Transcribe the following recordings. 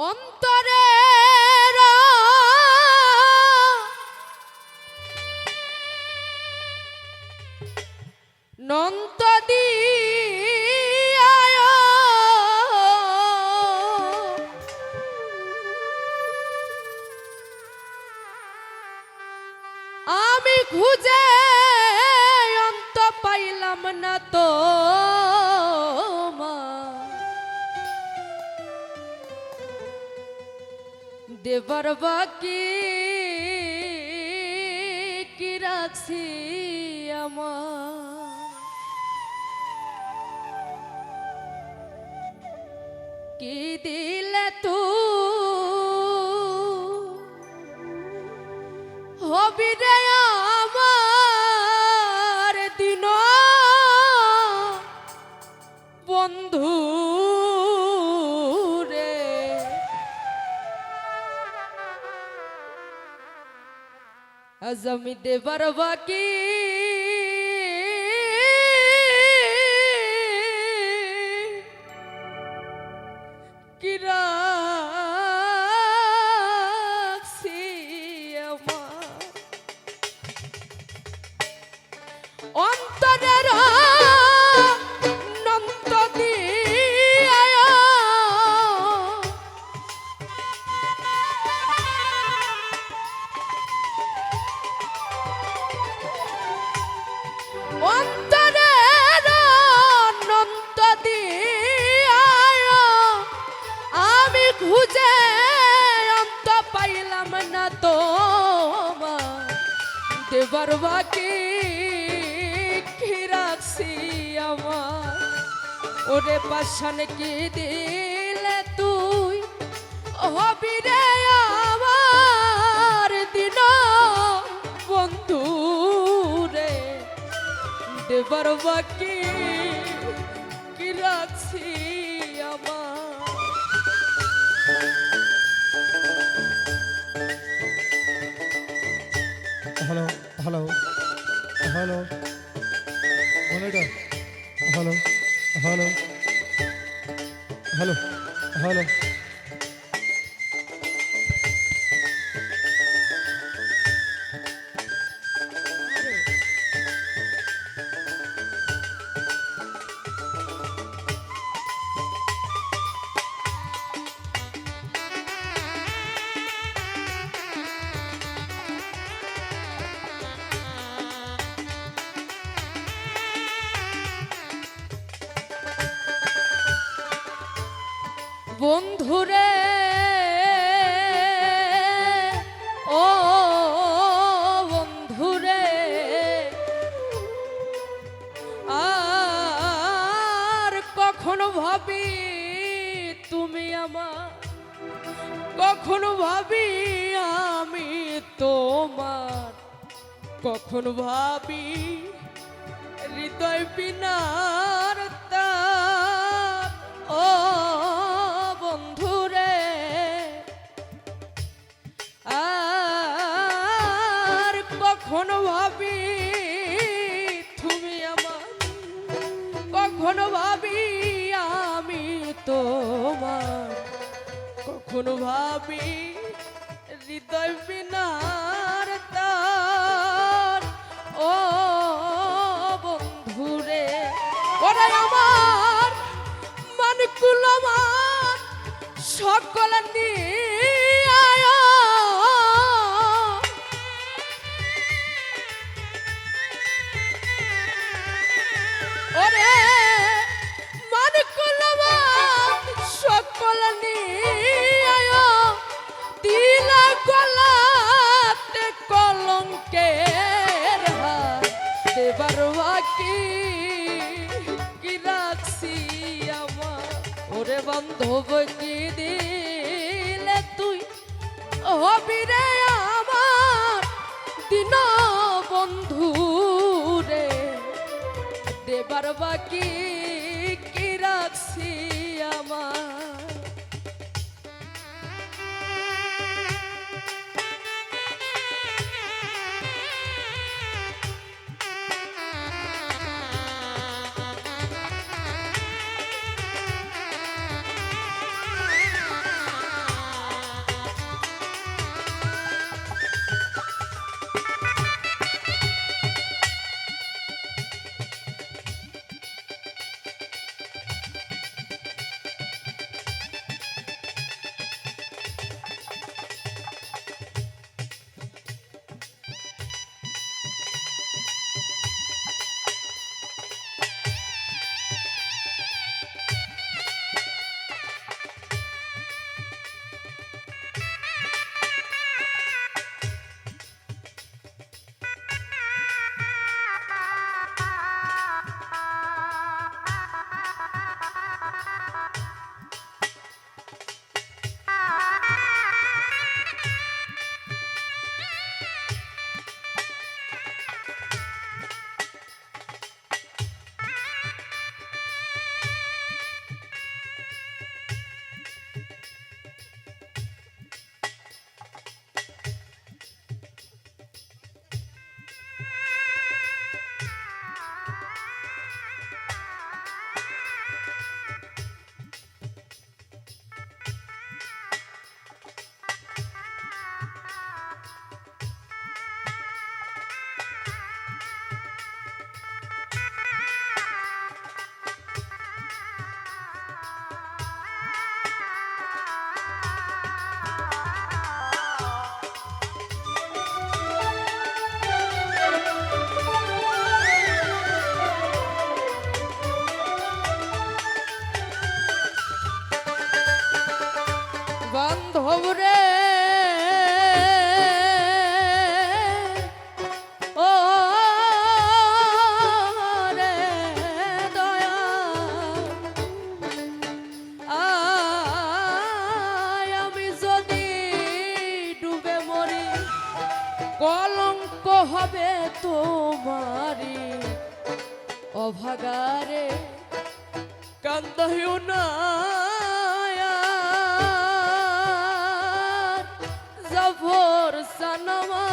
অন্তরে দেবার বাকি কি রাখছি আমার? আজ আমি দেবার বাকি কি রাখছি আমার? ওরে পাশান কি দিলে তুই? হবি রে আমার দিন বন্ধু রে। দেবার বাকি hello monitor hello hello hello hello ভাবি তুমি আমার, কখনো ভাবি আমি তোমার? কখনো ভাবি হৃদয় বিনার ও বন্ধুরে, আর কখনো ভাবি তুমি আমার? কখনো ভাবি কখনো ভাবি হৃদয় বিনার তার। ও বন্ধুরে ওরে আমার মানকুল আমার সকল ওরে বান্ধব কি দিলে তুই হবি রে আমার দিন বন্ধু রে। দেবার বাকি সানামা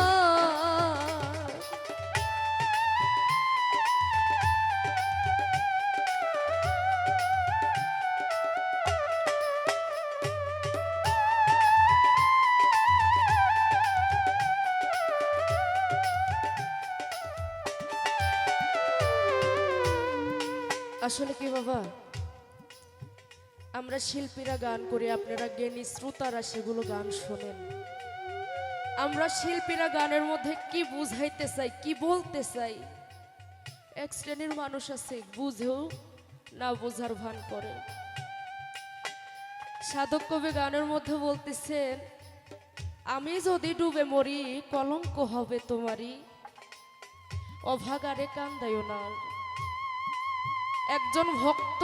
আসলে কি বাবা? আমরা শিল্পীরা গান করি আপনারা জ্ঞানী শ্রোতারা সেগুলো গান শোনেন। আমরা শিল্পীরা গানের মধ্যে কি বুঝাইতে চাই, কি বলতে চাই? এক শ্রেণির মানুষ আছে, বুঝেও না বোঝার ভান করে। সাধক কবি গানের মধ্যে বলতেছেন, আমি যদি ডুবে মরি, কলঙ্ক হবে তোমারই। অভাগারে কান্দায়ও না। একজন ভক্ত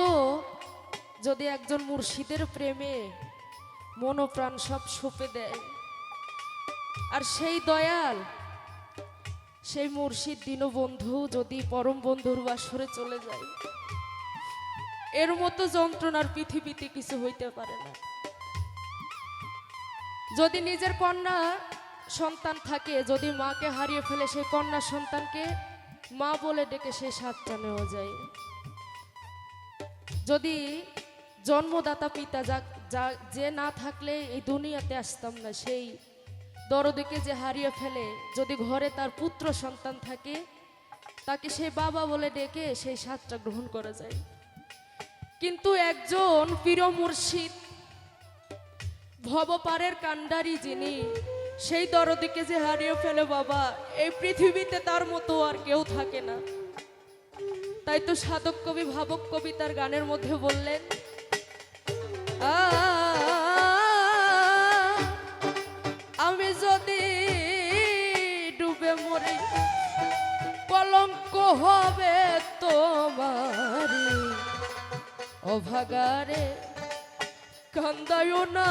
যদি একজন মুর্শিদের প্রেমে মনোপ্রাণ সব সঁপে দেয় আর সেই দয়াল, সেই মুর্শিদ দীনবন্ধু যদি পরম বন্ধুর বাসরে চলে যায়, এর মতো যন্ত্রণার পৃথিবীতে কিছু হইতে পারে না। যদি নিজের কন্যা সন্তান থাকে, যদি মাকে হারিয়ে ফেলে সেই কন্যা সন্তানকে মা বলে ডেকে সেই সাতটা নেওয়া যায়। যদি জন্মদাতা পিতা যা, যে না থাকলে এই দুনিয়াতে আসতাম না, সেই দরদিকে যে হারিয়ে ফেলে যদি ঘরে তার পুত্র সন্তান থাকে তাকে সেই বাবা বলে ডেকে সেই স্বাদটা গ্রহণ করা যায়। কিন্তু একজন প্রিয় মুর্শিদ ভবপারের কাণ্ডারি যিনি সেই দরদিকে যে হারিয়ে ফেলে বাবা এই পৃথিবীতে তার মতো আর কেউ থাকে না। তাই তো সাধক কবি ভাবক কবি তার গানের মধ্যে বললেন আ, আমি যদি ডুবে মরি কলঙ্ক হবে তোমার অভাগারে কান্দায় না।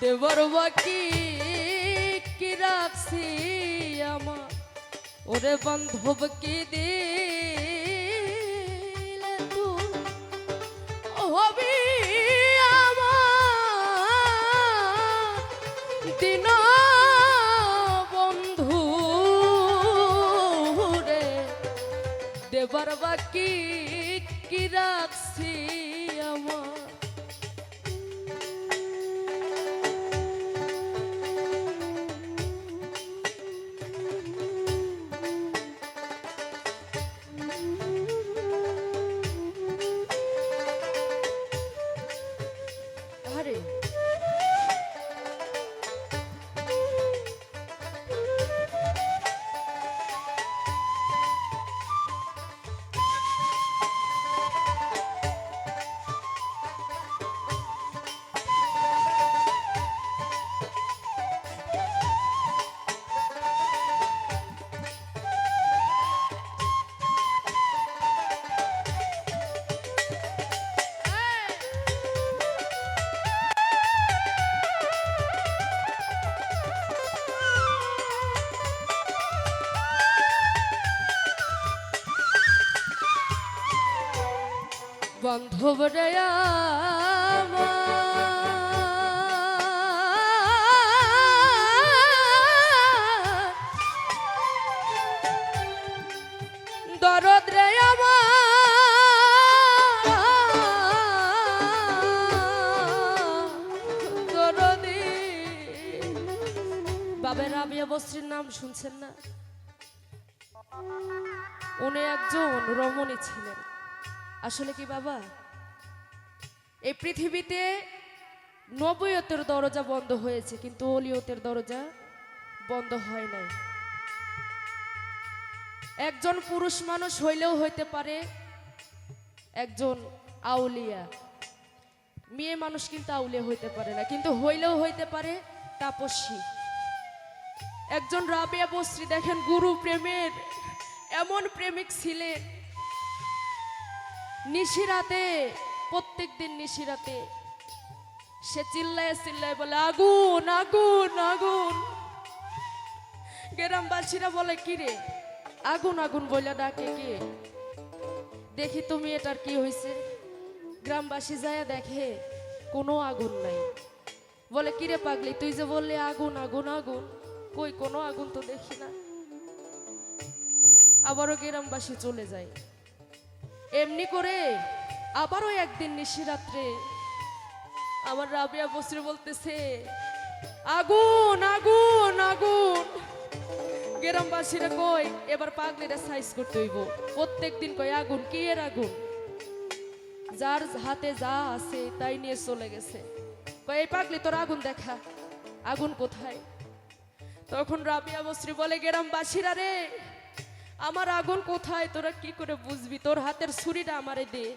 দেবর বাকি কি রাখছি আমার? ওরে বান্ধব কি দিলে তুই? হবি দিন বন্ধু রে। দেবার বাকি কি রাখছি বন্ধব দয়া বাবের রাবিয়া বস্ত্রীর নাম শুনছেন না? উনি একজন রমণী ছিলেন। আসলে কি বাবা? এই পৃথিবীতে নবীয়তের দরজা বন্ধ হয়েছে, কিন্তু অলিয়তের দরজা বন্ধ হয় নাই। একজন পুরুষ মানুষ হইলেও হইতে পারে একজন আউলিয়া। মেয়ে মানুষ কিন্তু আউলিয়া হইতে পারে না, কিন্তু হইলেও হইতে পারে তাপস্বী একজন রাবিয়া বস্ত্রী, দেখেন, গুরু প্রেমের, এমন প্রেমিক ছিলেন নিশিরাতে প্রত্যেক দিন নিশিরাতে। সে চিল্লায় চিল্লায় বলে, আগুন আগুন আগুন। গ্রামবাসীরা বলে কিরে আগুন আগুন বলে ডাকে কে? দেখি তুমি, এটার কি হয়েছে গ্রামবাসী যায় দেখে, কোনো আগুন নাই। বলে কিরে পাগলি? তুই যে বললি আগুন আগুন আগুন, কই কোনো আগুন তো দেখি না? আবারও গ্রামবাসী চলে যায়। এমনি করে আবারও একদিন নিশিরাত্রে আমার রাবিয়া বসরে বলতেছে, আগুন আগুন আগুন। গ্রামবাসীরা কই এবার পাগলিরা সাইজ করতে হইব। প্রত্যেক দিন কই আগুন, কি এর আগুন? যার হাতে যা আছে তাই নিয়ে চলে গেছে। কই এই পাগলি, তোর আগুন দেখা। আগুন কোথায়? তখন রাবিয়া বস্রী বলে, গ্রামবাসীরা রে আমার আগুন কোথায়? তোরা কি করে বুঝবি? তোর হাতের ছুরিটা আমারে দে।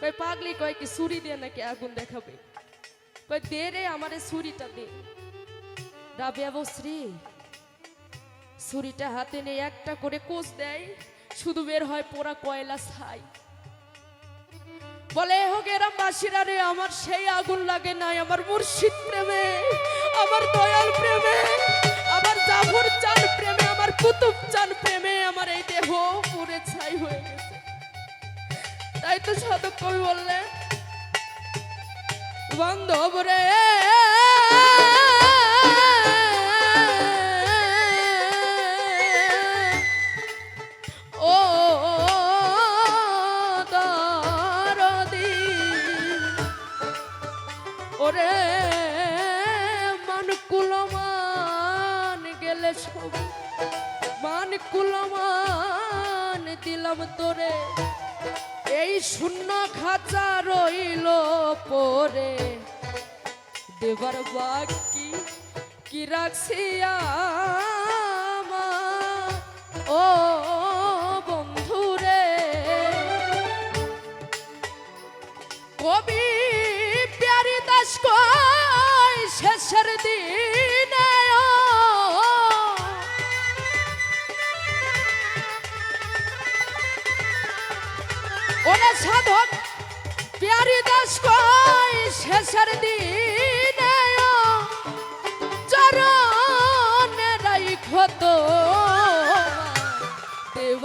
কই পাগলি, কয় কি ছুরি দিয়ে নাকি আগুন দেখাবে? কই দে রে আমারে ছুরিটা দে। রাবিয়া ছুরিটা হাতে নিয়ে একটা করে কোষ দেয়। শুধু বের হয় পোড়া কয়লা ছাই। বলে হোক এরম বাসিরা রে, আমার সেই আগুন লাগে নাই। আমার মুর্শিদ প্রেমে, আমার দয়াল প্রেমে, আমার জাফর কুতুব চান প্রেমে আমার এই দেহ পুরে ছাই হয়ে গেছে। তাই তো সাধক কবি বললেন, বান্ধব রে।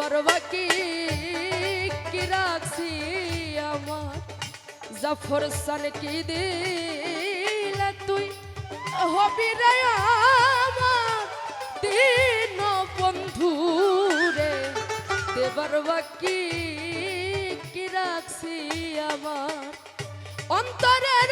দেবার বাকি কি রাখছি আমার? জাফর সান কি দিলে তুই হবি রে আমার? দিন বন্ধু রে, দেবার বাকি কি রাখছি আমার? অন্তরের